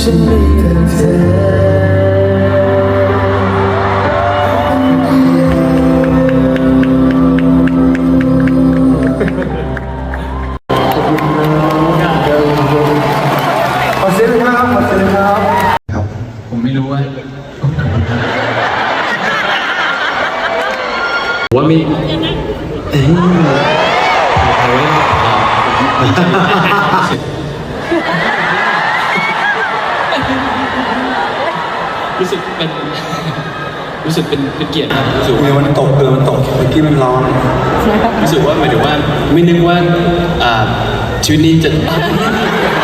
ฉันมีแต่เธอขอเสียงหนะครับขอเสียงหนะครับครับผมไม่รู้ว่าว่ามีเอ้ย รู้สึกรู้สึกเป็น รู้สึกเป็นเป็นเกียรติครับรู้สึกเรือว่ามันตกเรือมันตกเมื่อกี้มันร้อนรู้สึกว่าหมายถึงว่าไม่นึกว่าอ่าชีวิตนี้จะ It's you